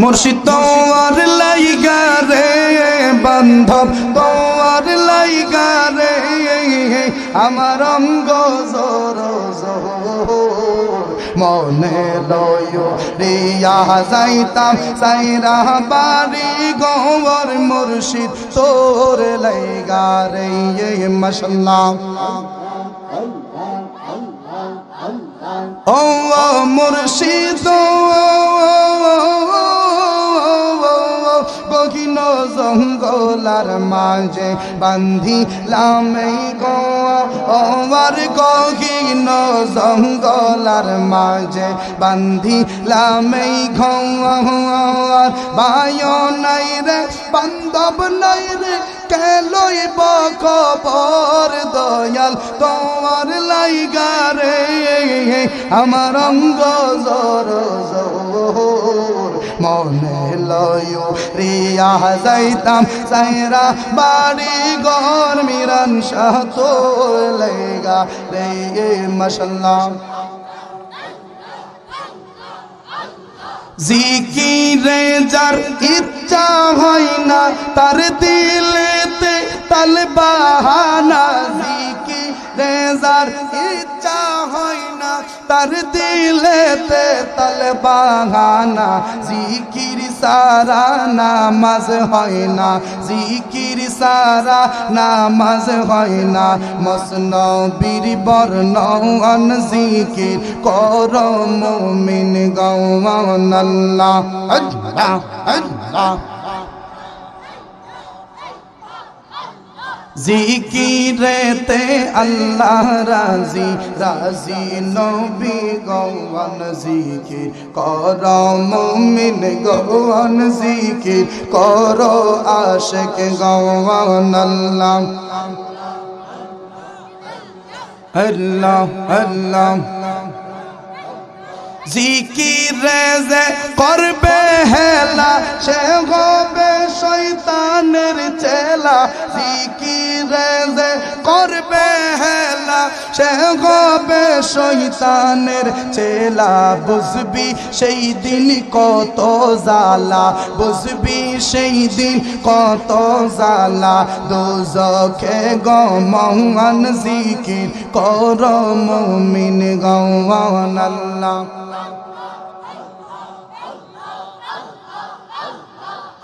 মুর্শিদ তোমার লাইগা রে, বান্ধব তোমার লাইগা রে, আমার অঙ্গ জোর মনে লয় রিয়া যাইতাম, সাইরা বাড়ি গোবর মুর্শিদ তোর লাইগা রে মশাল্লাহ। ও মুর্শিদ জঙ্গলার মাঝে বান্ধিলাম এই গোয়ার গহিন জঙ্গলার মাঝে বান্ধিলাম এই ঘর বায় নাই রে, বান্ধব নাই রে কেলই বকবর দয়াল? তোমার লাইগা রে, আমার অঙ্গ জোর জোর মনে লয়, রিয়া যাইতাম সাইরা বাড়ি গর মিরান লাইগা রে মশাল্লাহ। জিকিরে যার ইচ্ছা হয় না, তার দিলেতে তাল বাহানা তার দিলেতে তাল বাহানা, জিকির সারা নামাজ হয় না, জিকির সারা নামাজ হয় না। মসনবীর বর্ণন জিকির কর মুমিন গৌন আল্লাহ আল্লাহ আল্লাহ। জিকিরেতে আল্লাহ রাজি রাজি নবী গৌন জিকির। কর মুমিন গৌন জিকির, কর আশিক গৌন আল্লাহ। আল্লাহ আল্লাহ। জিকিরে করবে হেলা, সে হবে শৈতানের চেলা জিকিরে যে করবে হেলা, সে হবে শৈতানের চেলা। বুঝবি সেই দিন কত জালা বুঝবি সেই দিন কত জালা দোজখে গমন জিকির কর মুমিন গৌন আল্লাহ।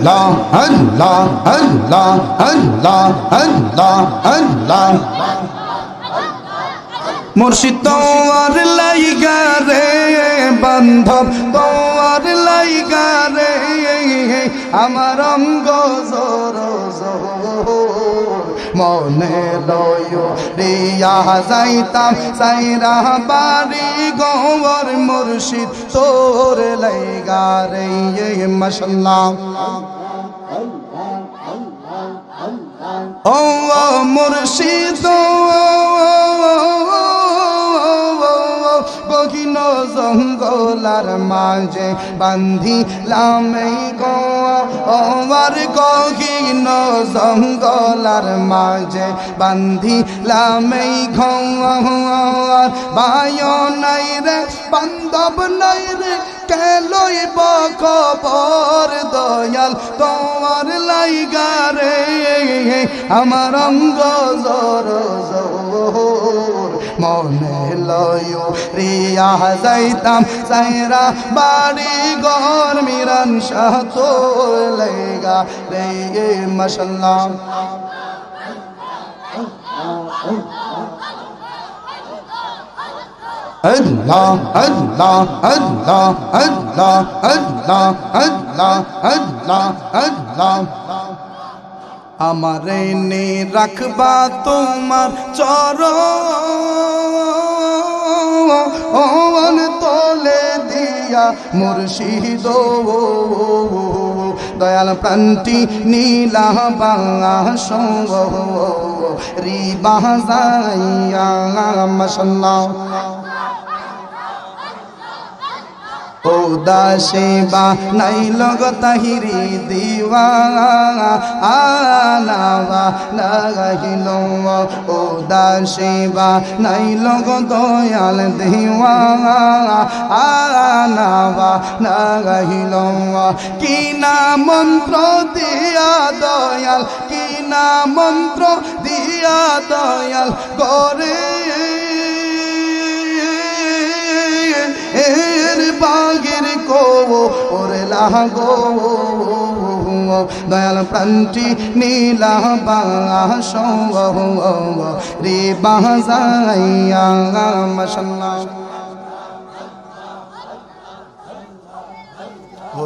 আল্লাহ আল্লাহ আল্লাহ আল্লাহ আল্লাহ আল্লাহ মুর্শিদ তোমার লাইগা রে, বান্ধব তোমার লাইগা রে, আমার অঙ্গ জোর জোর। মনে লয় রিয়া যাইতাম, সাইরা বাড়ি, গোবর মুর্শিদ, তোর লাইগা রে মশাল্লাহ। ও মুর্শিদ গহিন জঙ্গলার মাঝে বান্ধিলাম এই গোয়ার গহিন জঙ্গলার মাঝে বান্ধিলাম এই ঘর বায় নাই রে বান্ধব নাই রে কেলই বকবর দয়াল তোমার লাইগা রে, আমার অঙ্গ জোর জোর। মনে লয়, রিয়া যাইতাম, সাইরা বাড়ি গর মিরান শাহ তো লাইগা রে মশাল্লাহ। আল্লাহ আল্লাহ আমারে নে রাখবা তোমার চরণ তলে দিয়ে মুর্শিদ দয়াল প্রান্তি নীলা বাস রি বাজাইয়া মাসাল্লাহ ও দাসে বা নাই লগ তাহিরি দিওয়া আনাবা লাগাহিল ও দাসে বা নাই লগ দয়াল দিওয়া আনাবা লাগাহিল কি না মন্ত্র দিয়া দয়াল, কি না মন্ত্র দিয়া দয়াল করে এর বাগের কো ওরে লাগো দয়াল প্রান্তি নীলা বাস রে বাজাইয়া মশাল্লাহ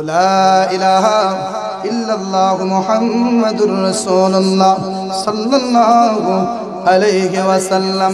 لا إله إلا الله محمد رسول الله صلى الله عليه وسلم